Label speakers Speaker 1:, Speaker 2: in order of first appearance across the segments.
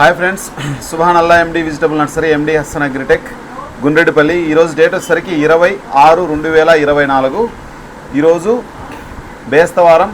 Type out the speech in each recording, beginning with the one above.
Speaker 1: Hi friends Subhan Allah MD vegetable nursery MD Hassan agritech Gundreddipalli. ఈరోజు date వచ్చేసరికి ఇరవై ఆరు రెండు వేల ఇరవై నాలుగు. ఈరోజు బేస్తవారం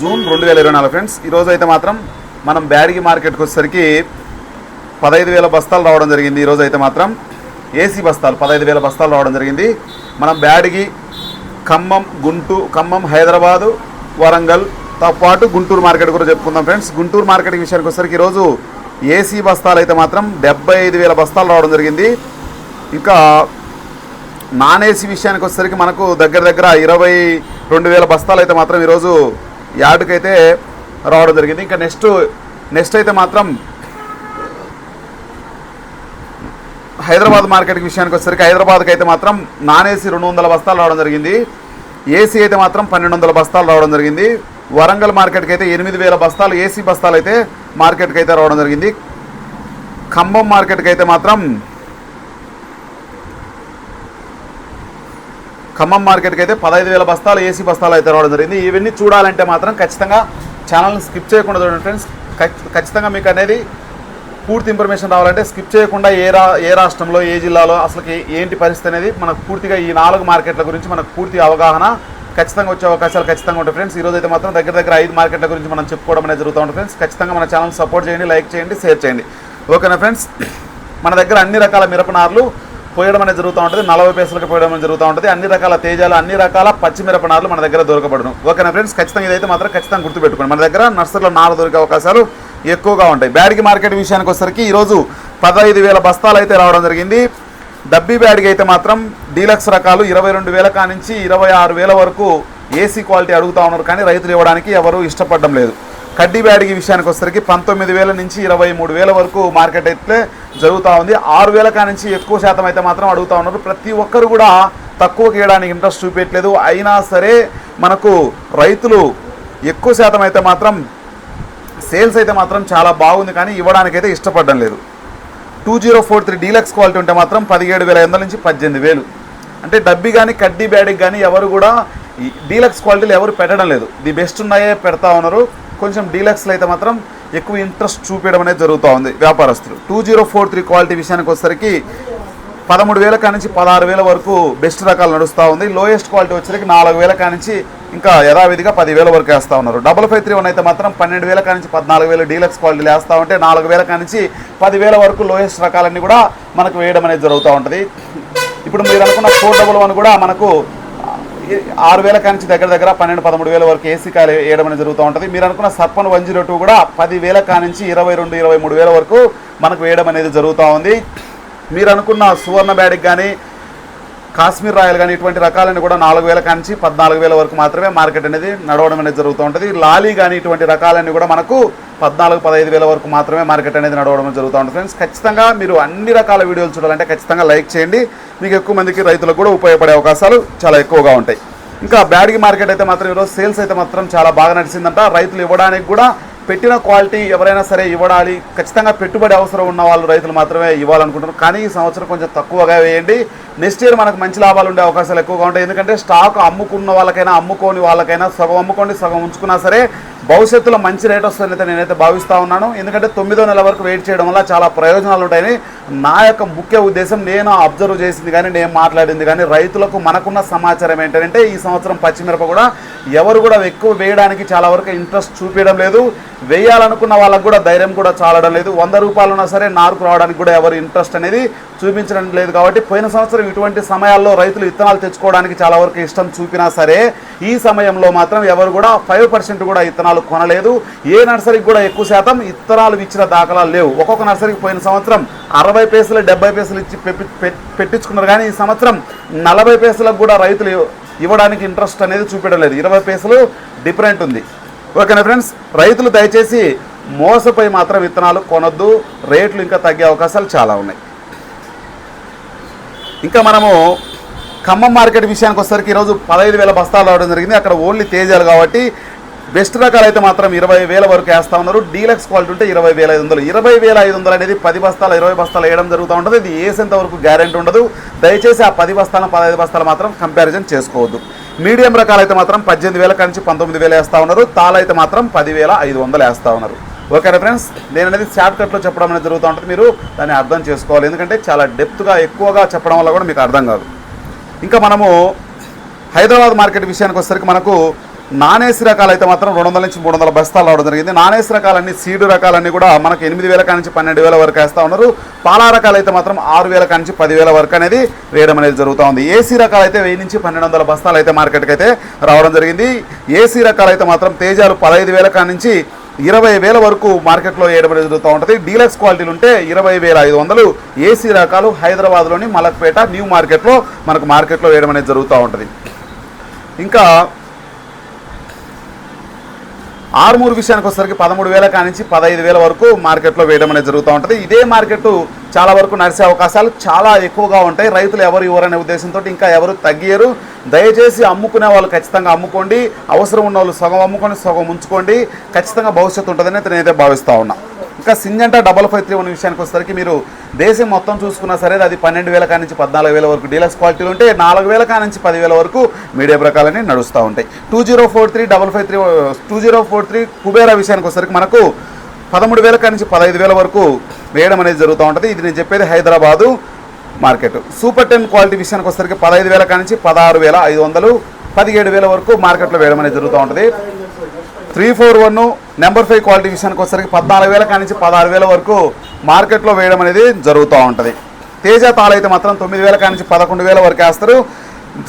Speaker 1: జూన్ రెండు వేల ఇరవై నాలుగు ఫ్రెండ్స్. ఈరోజు అయితే మాత్రం మనం బ్యాడిగి మార్కెట్కి వచ్చేసరికి పదహైదు వేల బస్తాలు రావడం జరిగింది. ఈరోజు అయితే మాత్రం ఏసీ బస్తాలు పదహైదు వేల బస్తాలు రావడం జరిగింది. మనం బ్యాడిగి ఖమ్మం గుంటూ ఖమ్మం హైదరాబాదు వరంగల్ తో పాటు గుంటూరు మార్కెట్ కూడా చెప్పుకుందాం ఫ్రెండ్స్. గుంటూరు మార్కెట్ విషయానికి వచ్చేసరికి ఈరోజు ఏసీ బస్తాలు అయితే మాత్రం డెబ్బై ఐదు వేల బస్తాలు రావడం జరిగింది. ఇంకా నాన్ ఏసీ విషయానికి వచ్చేసరికి మనకు దగ్గర దగ్గర ఇరవై రెండు వేల బస్తాలు అయితే మాత్రం ఈరోజు యార్డుకి అయితే రావడం జరిగింది. ఇంకా నెక్స్ట్ నెక్స్ట్ అయితే మాత్రం హైదరాబాద్ మార్కెట్ విషయానికి వచ్చేసరికి హైదరాబాద్కి అయితే మాత్రం నాన్ ఏసీ రెండు వందల బస్తాలు రావడం జరిగింది. ఏసీ అయితే మాత్రం పన్నెండు వందల బస్తాలు రావడం జరిగింది. వరంగల్ మార్కెట్కి అయితే ఎనిమిది వేల బస్తాలు ఏసీ బస్తాలు అయితే మార్కెట్కి అయితే రావడం జరిగింది. ఖమ్మం మార్కెట్కి అయితే మాత్రం ఖమ్మం మార్కెట్కి అయితే పదహైదు వేల బస్తాలు ఏసీ బస్తాలు అయితే రావడం జరిగింది. ఇవన్నీ చూడాలంటే మాత్రం ఖచ్చితంగా ఛానల్ని స్కిప్ చేయకుండా చూడండి ఫ్రెండ్స్. ఖచ్చితంగా మీకు అనేది పూర్తి ఇన్ఫర్మేషన్ రావాలంటే స్కిప్ చేయకుండా ఏ రా ఏ రాష్ట్రంలో ఏ జిల్లాలో అసలుకి ఏంటి పరిస్థితి అనేది మనకు పూర్తిగా ఈ నాలుగు మార్కెట్ల గురించి మనకు పూర్తి అవగాహన ఖచ్చితంగా వచ్చే అవకాశాలు ఖచ్చితంగా ఉంటాయి ఫ్రెండ్స్. ఈరోజు అయితే మాత్రం దగ్గర దగ్గర ఐదు మార్కెట్ల గురించి మనం చెప్పుకోవడం అనేది జరుగుతూ ఉంటుంది ఫ్రెండ్స్. ఖచ్చితంగా మన ఛానల్ సపోర్ట్ చేయండి లైక్ చేయండి షేర్ చేయండి. ఓకేనా ఫ్రెండ్స్? మన దగ్గర అన్ని రకాల మిరపనార్లు పోయడం అనేది జరుగుతూ ఉంటుంది. నలభై పైసలకి పోయడం అనేది జరుగుతూ ఉంటుంది. అన్ని రకాల తేజాలు అన్ని రకాల పచ్చి మిరపనార్లు మన దగ్గర దొరకబడను. ఓకేనా ఫ్రెండ్స్? ఖచ్చితంగా ఇదైతే మాత్రం ఖచ్చితంగా గుర్తుపెట్టుకోండి. మన దగ్గర నర్సరీలో నాలుగు దొరికే అవకాశాలు ఎక్కువగా ఉంటాయి. బ్యాడిగి మార్కెట్ విషయానికి వచ్చేసరికి ఈరోజు పదహైదు వేల బస్తాలు అయితే రావడం జరిగింది. డబ్బీ బ్యాడ్కి అయితే మాత్రం డీలక్స్ రకాలు ఇరవై రెండు వేల కానించి ఇరవై ఆరు వేల వరకు ఏసీ క్వాలిటీ అడుగుతా ఉన్నారు కానీ రైతులు ఇవ్వడానికి ఎవరు ఇష్టపడడం లేదు. కడ్డీ బ్యాడ్కి విషయానికి వచ్చేసరికి పంతొమ్మిది వేల నుంచి ఇరవై మూడు వేల వరకు మార్కెట్ అయితే జరుగుతూ ఉంది. ఆరు వేల కానించి ఎక్కువ శాతం అయితే మాత్రం అడుగుతా ఉన్నారు. ప్రతి ఒక్కరు కూడా తక్కువ గీయడానికి ఇంట్రెస్ట్ చూపించట్లేదు అయినా సరే మనకు రైతులు ఎక్కువ శాతం అయితే మాత్రం సేల్స్ అయితే మాత్రం చాలా బాగుంది కానీ ఇవ్వడానికైతే ఇష్టపడడం లేదు. Two zero four three deluxe quality ఉంటే మాత్రం పదిహేడు వేల ఐదు వందల నుంచి పద్దెనిమిది వేలు. అంటే డబ్బి కానీ కడ్డీ బ్యాడికి కానీ ఎవరు కూడా ఈ డీలక్స్ క్వాలిటీలు ఎవరు పెట్టడం లేదు. ది బెస్ట్ ఉన్నాయే పెడతా ఉన్నారు. కొంచెం డీలక్స్లో అయితే మాత్రం ఎక్కువ ఇంట్రెస్ట్ చూపించడం అనేది జరుగుతూ ఉంది వ్యాపారస్తులు. Two zero four three quality విషయానికి వచ్చేసరికి పదమూడు వేల కానించి పదహారు వేల వరకు బెస్ట్ రకాలు నడుస్తూ ఉంది. లోయెస్ట్ క్వాలిటీ వచ్చేసరికి నాలుగు వేల కానించి ఇంకా యథావిధిగా పదివేల వరకు వేస్తూ ఉన్నారు. డబల్ ఫైవ్ త్రీ వన్ అయితే మాత్రం పన్నెండు వేల కానించి పద్నాలుగు వేలు డీలక్స్ క్వాలిటీలు వేస్తూ ఉంటే నాలుగు వేల కానించి పదివేల వరకు లోయెస్ట్ రకాలన్నీ కూడా మనకు వేయడం అనేది జరుగుతూ ఉంటుంది. ఇప్పుడు మీరు అనుకున్న ఫోర్ డబుల్ వన్ కూడా మనకు ఆరు వేల కానించి దగ్గర దగ్గర పన్నెండు పదమూడు వేల వరకు ఏసీ కాయలు వేయడం అనేది జరుగుతూ ఉంటుంది. మీరు అనుకున్న సర్పన్ వన్ జీరో టూ కూడా పదివేల కానించి ఇరవై రెండు ఇరవై మూడు వేల వరకు మనకు వేయడం అనేది జరుగుతూ ఉంది. మీరు అనుకున్న సువర్ణ బ్యాడిక్ కానీ కాశ్మీర్ రాయల్ కానీ ఇటువంటి రకాలని కూడా నాలుగు వేల కాంచి పద్నాలుగు వేల వరకు మాత్రమే మార్కెట్ అనేది నడవడం అనేది జరుగుతూ ఉంటుంది. లాలీ కానీ ఇటువంటి రకాలన్నీ కూడా మనకు పద్నాలుగు పదహైదు వేల వరకు మాత్రమే మార్కెట్ అనేది నడవడం జరుగుతూ ఉంటుంది. ఫ్రెండ్స్ ఖచ్చితంగా మీరు అన్ని రకాల వీడియోలు చూడాలంటే ఖచ్చితంగా లైక్ చేయండి. మీకు ఎక్కువ మందికి రైతులకు కూడా ఉపయోగపడే అవకాశాలు చాలా ఎక్కువగా ఉంటాయి. ఇంకా బ్యాడ్గి మార్కెట్ అయితే మాత్రం ఈరోజు సేల్స్ అయితే మాత్రం చాలా బాగా నడిచిందంట. రైతులు ఇవ్వడానికి కూడా పెట్టిన క్వాలిటీ ఎవరైనా సరే ఇవ్వడాలి ఖచ్చితంగా పెట్టుబడి అవసరం ఉన్న వాళ్ళు రైతులు మాత్రమే ఇవ్వాలనుకుంటున్నారు. కానీ ఈ సంవత్సరం కొంచెం తక్కువగా వేయండి. నెక్స్ట్ ఇయర్ మనకు మంచి లాభాలు ఉండే అవకాశాలు ఎక్కువగా ఉంటాయి. ఎందుకంటే స్టాక్ అమ్ముకున్న వాళ్ళకైనా అమ్ముకోని వాళ్ళకైనా సగం అమ్ముకోండి సగం ఉంచుకున్నా సరే భవిష్యత్తులో మంచి రేట్ వస్తుందైతే నేనైతే భావిస్తూ ఉన్నాను. ఎందుకంటే తొమ్మిదో నెల వరకు వెయిట్ చేయడం వల్ల చాలా ప్రయోజనాలు ఉంటాయని నా యొక్క ముఖ్య ఉద్దేశం నేను అబ్జర్వ్ చేసింది కానీ నేను మాట్లాడింది కానీ రైతులకు మనకున్న సమాచారం ఏంటంటే ఈ సంవత్సరం పచ్చిమిరప కూడా ఎవరు కూడా ఎక్కువ వేయడానికి చాలా వరకు ఇంట్రెస్ట్ చూపించడం లేదు. వేయాలనుకున్న వాళ్ళకు కూడా ధైర్యం కూడా చాలడం లేదు. వంద రూపాయలు ఉన్నా సరే నారుకు రావడానికి కూడా ఎవరు ఇంట్రెస్ట్ అనేది చూపించడం లేదు కాబట్టి పోయిన సంవత్సరం ఇటువంటి సమయాల్లో రైతులు విత్తనాలు తెచ్చుకోవడానికి చాలా వరకు ఇష్టం చూపినా సరే ఈ సమయంలో మాత్రం ఎవరు కూడా ఫైవ్ పర్సెంట్ కూడా విత్తనాలు కొనలేదు. ఏ నర్సరీకి కూడా ఎక్కువ శాతం విత్తనాలు ఇచ్చిన దాఖలాలు లేవు. ఒక్కొక్క నర్సరీకి పోయిన సంవత్సరం అరవై పేసులు డెబ్బై పేసులు ఇచ్చి పెప్పి- పె- పెట్టించుకున్నారు. కానీ ఈ సంవత్సరం నలభై పేసులకు కూడా రైతులు ఇవ్వడానికి ఇంట్రెస్ట్ అనేది చూపించడం లేదు. ఇరవై పేసులు డిఫరెంట్ ఉంది. ఓకేనా ఫ్రెండ్స్? రైతులు దయచేసి మోసపోయి మాత్రం విత్తనాలు కొనొద్దు. రేట్లు ఇంకా తగ్గే అవకాశాలు చాలా ఉన్నాయి. ఇంకా మనము ఖమ్మం మార్కెట్ విషయానికి వచ్చేసరికి ఈరోజు పదహైదు వేల బస్తాలు రావడం జరిగింది. అక్కడ ఓన్లీ తేజాలు కాబట్టి బెస్ట్ రకాలు అయితే మాత్రం ఇరవై వేల వరకు వేస్తూ ఉన్నారు. డీలక్స్ క్వాలిటీ ఉంటే ఇరవై వేల ఐదు వందలు. ఇరవై వేల ఐదు వందలు అనేది పది బస్తాలు ఇరవై బస్తాలు వేయడం జరుగుతూ ఉంటుంది. ఇది వేసేంత వరకు గ్యారెంటీ ఉండదు. దయచేసి ఆ పది బస్తాల పదహైదు బస్తాలు మాత్రం కంపారిజన్ చేసుకోవద్దు. మీడియం రకాలు అయితే మాత్రం పద్దెనిమిది వేల నుంచి పంతొమ్మిది వేలు వేస్తూ ఉన్నారు. తాళ అయితే మాత్రం పదివేల ఐదు వందలు వేస్తూ ఉన్నారు. ఓకేనా ఫ్రెండ్స్ నేను అనేది షార్ట్ కట్లో చెప్పడం అనేది జరుగుతూ ఉంటుంది. మీరు దాన్ని అర్థం చేసుకోవాలి. ఎందుకంటే చాలా డెప్త్గా ఎక్కువగా చెప్పడం వల్ల కూడా మీకు అర్థం కాదు. ఇంకా మనము హైదరాబాద్ మార్కెట్ విషయానికి వచ్చేసరికి మనకు నాన్ ఏసీ రకాలు అయితే మాత్రం రెండు వందల నుంచి మూడు వందల బస్తాలు రావడం జరిగింది. నాన్ ఏసీ రకాలన్నీ సీడు రకాలన్నీ కూడా మనకు ఎనిమిది వేల కానించి పన్నెండు వేల వరకు వేస్తూ ఉన్నారు. పాలా రకాలు అయితే మాత్రం ఆరు వేల కానించి పదివేల వరకు అనేది వేయడం అనేది జరుగుతూ ఉంది. ఏసీ రకాలు అయితే వెయ్యి నుంచి పన్నెండు వందల బస్తాలు అయితే మార్కెట్కి అయితే రావడం జరిగింది. ఏసీ రకాలు అయితే మాత్రం తేజాలు పదహైదు వేల కానించి ఇరవై వేల వరకు మార్కెట్లో వేయడం అనేది జరుగుతూ ఉంటుంది. డీలక్స్ క్వాలిటీలు ఉంటే ఇరవై వేల ఐదు వందలు. ఏసీ రకాలు హైదరాబాద్లోని మలక్పేట న్యూ మార్కెట్లో మనకు మార్కెట్లో వేయడం అనేది జరుగుతూ ఉంటుంది. ఇంకా ఆరుమూరు విషయానికి వచ్చేసరికి పదమూడు వేల కానించి పదహైదు వేల వరకు మార్కెట్లో వేయడం అనేది జరుగుతూ ఉంటుంది. ఇదే మార్కెట్ చాలా వరకు నడిచే అవకాశాలు చాలా ఎక్కువగా ఉంటాయి. రైతులు ఎవరు ఇవ్వరనే ఉద్దేశంతో ఇంకా ఎవరు తగ్గియరు. దయచేసి అమ్ముకునే వాళ్ళు ఖచ్చితంగా అమ్ముకోండి. అవసరం ఉన్న వాళ్ళు సగం అమ్ముకొని సగం ఉంచుకోండి. ఖచ్చితంగా భవిష్యత్తు ఉంటుందని నేనైతే భావిస్తూ ఉన్నా. ఇంకా Syngenta double five three one విషయానికి వచ్చేసరికి మీరు దేశం మొత్తం చూసుకున్నా సరే అది పన్నెండు వేల కానించి పద్నాలుగు వేల వరకు డీలక్స్ క్వాలిటీలు ఉంటే నాలుగు వేల కానించి పదివేల వరకు మీడియం రకాలని నడుస్తూ ఉంటాయి. Two zero four three double five three two zero four three Kubera విషయానికి వచ్చేసరికి మనకు పదమూడు వేల కానించి పదహైదు వేల వరకు వేయడం అనేది జరుగుతూ ఉంటుంది. ఇది నేను చెప్పేది Hyderabad market. Super ten quality విషయానికి వచ్చేసరికి పదహైదు వేల కానించి పదహారు వేల ఐదు వందలు పదిహేడు వేల వరకు మార్కెట్లో వేయడం అనేది జరుగుతూ ఉంటుంది. Three four one number five quality విషయానికి వచ్చేసరికి పద్నాలుగు వేల కానించి పదహారు వేల వరకు మార్కెట్లో వేయడం అనేది జరుగుతూ ఉంటుంది. తేజ తాళ అయితే మాత్రం తొమ్మిది వేల కానించి పదకొండు వేల వరకు వేస్తారు.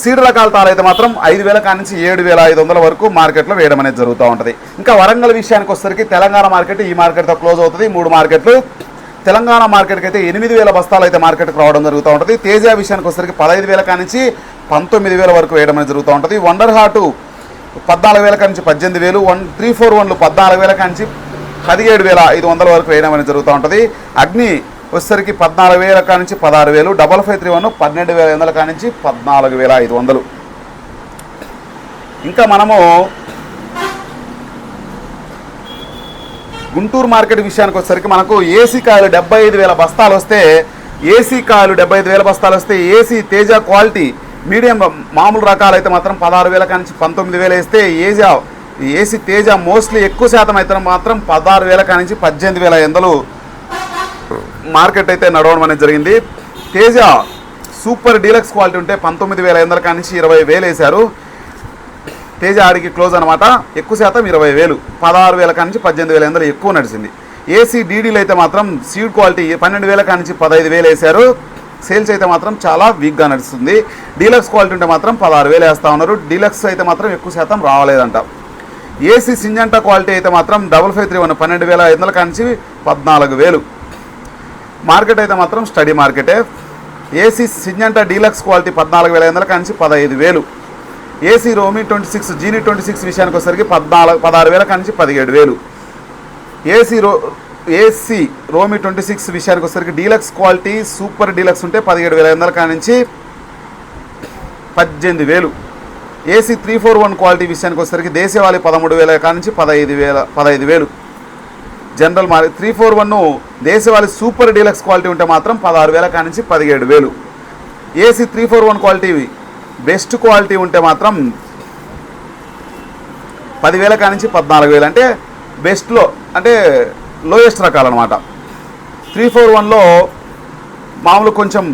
Speaker 1: సీడ్ రకాల తాళ అయితే మాత్రం ఐదు వేల కానించి ఏడు వేల ఐదు వందల వరకు మార్కెట్లో వేయడం అనేది జరుగుతూ ఉంటుంది. ఇంకా వరంగల్ విషయానికి వచ్చేసరికి తెలంగాణ మార్కెట్ ఈ మార్కెట్తో క్లోజ్ అవుతుంది. మూడు మార్కెట్లు. తెలంగాణ మార్కెట్కి అయితే ఎనిమిది వేల బస్తాలు అయితే మార్కెట్కి రావడం జరుగుతూ ఉంటుంది. తేజ విషయానికి వచ్చేసరికి పదహైదు వేల కానించి పంతొమ్మిది వేల వరకు వేయడం అనేది జరుగుతూ ఉంటుంది. వండర్ హాటు పద్నాలుగు వేల కానించి పద్దెనిమిది వేలు వన్ త్రీ ఫోర్ వన్లు పద్నాలుగు వేల నుంచి పదిహేడు వేల ఐదు వందల వరకు వేయడం అనేది జరుగుతూ ఉంటుంది. అగ్ని వచ్చేసరికి పద్నాలుగు వేల కానించి పదహారు వేలు డబల్ ఫైవ్ త్రీ వన్ పన్నెండు వేల ఐదు వందల కానించి పద్నాలుగు వేల ఐదు వందలు. ఇంకా మనము గుంటూరు మార్కెట్ విషయానికి వచ్చేసరికి మనకు ఏసీ కాయలు డెబ్బై ఐదు వేల బస్తాలు వస్తే ఏసీ కాయలు డెబ్బై ఐదు వేల బస్తాలు వస్తే ఏసీ తేజ క్వాలిటీ మీడియం మామూలు రకాలు అయితే మాత్రం పదహారు వేల కానించి పంతొమ్మిది వేలు వేస్తే ఏజా ఏసీ తేజ మోస్ట్లీ ఎక్కువ శాతం అయితే మాత్రం పదహారు వేల కానించి పద్దెనిమిది వేల ఎందలు మార్కెట్ అయితే నడవడం అనేది జరిగింది. తేజ సూపర్ డీలక్స్ క్వాలిటీ ఉంటే పంతొమ్మిది వేల ఎందల కానించి ఇరవై వేలు వేశారు. తేజ ఆడికి క్లోజ్ అనమాట ఎక్కువ శాతం ఇరవై వేలు పదహారు వేల కానించి పద్దెనిమిది వేల ఎందలు ఎక్కువ నడిచింది. ఏసీ డీడీలు అయితే మాత్రం సీడ్ క్వాలిటీ పన్నెండు వేల కానించి పదహైదు వేలు వేశారు. సేల్స్ అయితే మాత్రం చాలా వీక్గా నడుస్తుంది. డీలక్స్ క్వాలిటీ ఉంటే మాత్రం పదహారు వేలు వేస్తూ ఉన్నారు. డీలక్స్ అయితే మాత్రం ఎక్కువ శాతం రావలేదంట. ఏసీ సింజంటా క్వాలిటీ అయితే మాత్రం డబల్ ఫైవ్ త్రీ వన్ పన్నెండు వేల ఐదు వందల కానించి పద్నాలుగు వేలు. మార్కెట్ అయితే మాత్రం స్టడీ మార్కెటే. ఏసీ సింజంటా డీలక్స్ క్వాలిటీ పద్నాలుగు వేల ఐదు వందల కానించి పదహైదు వేలు. ఏసీ రోమి ట్వంటీ సిక్స్ జీనీ ట్వంటీ సిక్స్ విషయానికి వచ్చేసరికి పద్నాలుగు పదహారు వేల కానించి పదిహేడు వేలు. ఏసీ రో ఏసీ రోమి ట్వంటీ సిక్స్ విషయానికి వచ్చేసరికి డీలక్స్ క్వాలిటీ సూపర్ డీలక్స్ ఉంటే పదిహేడు వేల ఐదు వందల నుంచి పద్దెనిమిది వేలు. AC three four one quality విషయానికి వచ్చేసరికి దేశవాళి పదమూడు వేల నుంచి పదహైదు వేల పదహైదు వేలు. జనరల్ మారి త్రీ ఫోర్ వన్ దేశవాళి సూపర్ డీలక్స్ క్వాలిటీ ఉంటే మాత్రం పదహారు వేల నుంచి పదిహేడు వేలు. AC three four one quality best quality ఉంటే మాత్రం పదివేల కానించి పద్నాలుగు వేలు. అంటే బెస్ట్లో అంటే లోయెస్ట్ రకాలు అనమాట త్రీ ఫోర్ వన్లో మామూలు కొంచెం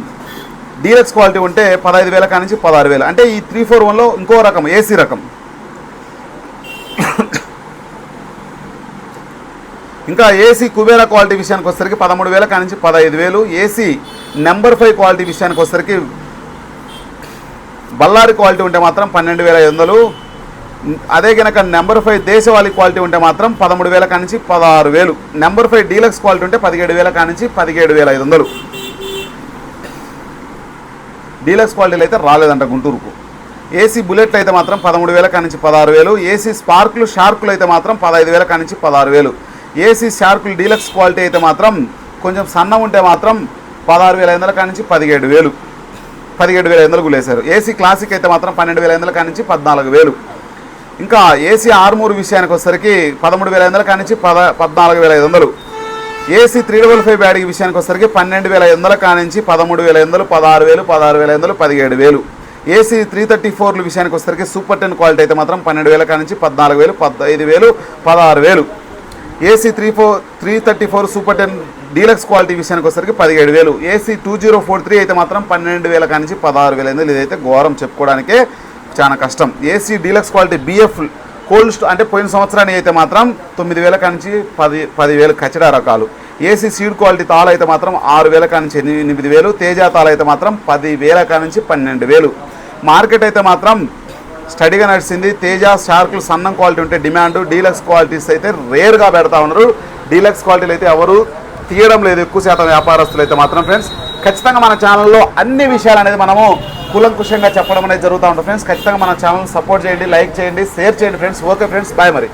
Speaker 1: డీలక్స్ క్వాలిటీ ఉంటే పదహైదు వేల కానించి పదహారు వేలు. అంటే ఈ త్రీ ఫోర్ వన్లో ఇంకో రకం ఏసీ రకం. ఇంకా ఏసీ కుబేరా క్వాలిటీ విషయానికి వచ్చేసరికి పదమూడు వేల కానించి పదహైదు వేలు. ఏసీ నెంబర్ ఫైవ్ క్వాలిటీ విషయానికి వచ్చేసరికి బల్లారి క్వాలిటీ ఉంటే మాత్రం పన్నెండు వేల ఐదు వందలు. అదే కనుక నెంబర్ ఫైవ్ దేశవాళీ క్వాలిటీ ఉంటే మాత్రం పదమూడు వేల కానించి పదహారు వేలు. నెంబర్ ఫైవ్ డీలక్స్ క్వాలిటీ ఉంటే పదిహేడు వేల కానించి పదిహేడు వేల ఐదు వందలు. డీలక్స్ క్వాలిటీలు అయితే రాలేదంట గుంటూరుకు. ఏసీ బుల్లెట్లు అయితే మాత్రం పదమూడు వేల కానించి పదహారు వేలు. ఏసీ స్పార్కులు షార్కులు అయితే మాత్రం పదహైదు వేల కానించి పదహారు వేలు. ఏసీ షార్కులు డీలక్స్ క్వాలిటీ అయితే మాత్రం కొంచెం సన్నం ఉంటే మాత్రం పదహారు వేల ఐదు వందల కానించి పదిహేడు వేలు. పదిహేడు వేల ఐదు వందలు గులేశారు. ఏసీ క్లాసిక్ అయితే మాత్రం పన్నెండు వేల ఐదు వందల కానించి పద్నాలుగు వేలు. ఇంకా ఏసీ ఆర్మూర్ విషయానికి వచ్చేసరికి పదమూడు వేల ఐదు వందల కానించి పద పద్నాలుగు వేల ఐదు వందలు. AC three double five bad విషయానికి వచ్చేసరికి పన్నెండు వేల ఐదు వందల కానించి పదమూడు వేల ఐదు వందలు పదహారు వేలు పదహారు వేల ఐదు వందలు పదిహేడు వేలు. ఏసీ త్రీ థర్టీ ఫోర్ల విషయానికి వచ్చేసరికి సూపర్ టెన్ క్వాలిటీ అయితే మాత్రం పన్నెండు వేల కానించి పద్నాలుగు వేలు పదహైదు వేలు పదహారు వేలు. AC three four three thirty four super ten deluxe quality విషయానికి వచ్చేసరికి పదిహేడు వేలు. AC two zero four three అయితే మాత్రం పన్నెండు వేల కానించి పదహారు వేలు అయింది ఇదైతే ఘోరం చెప్పుకోవడానికే చాలా కష్టం. AC deluxe quality BF cold store అంటే పోయిన సంవత్సరానికి అయితే మాత్రం తొమ్మిది వేల కానించి పది పదివేలు కచ్చడా రకాలు. ఏసీ సీడ్ క్వాలిటీ తాళ అయితే మాత్రం ఆరు వేల కానించి ఎనిమిది ఎనిమిది వేలు. తేజ తాళ అయితే మాత్రం పది వేల కానించి పన్నెండు వేలు. మార్కెట్ అయితే మాత్రం స్టడీగా నడిచింది. తేజ షార్కులు సన్నం క్వాలిటీ ఉంటే డిమాండ్ డీలక్స్ క్వాలిటీస్ అయితే రేర్గా పెడతా ఉన్నారు. డీలక్స్ క్వాలిటీలు అయితే ఎవరు తీయడం లేదు. ఎక్కువ శాతం వ్యాపారస్తులు అయితే మాత్రం ఫ్రెండ్స్ ఖచ్చితంగా మన ఛానల్లో అన్ని విషయాలు అనేది మనము కూలంకుషంగా చెప్పడం అనేది జరుగుతూ ఉంటుంది. ఫ్రెండ్స్ ఖచ్చితంగా మన ఛానల్ సపోర్ట్ చేయండి లైక్ చేయండి షేర్ చేయండి ఫ్రెండ్స్. ఓకే ఫ్రెండ్స్ బాయ్ మరి.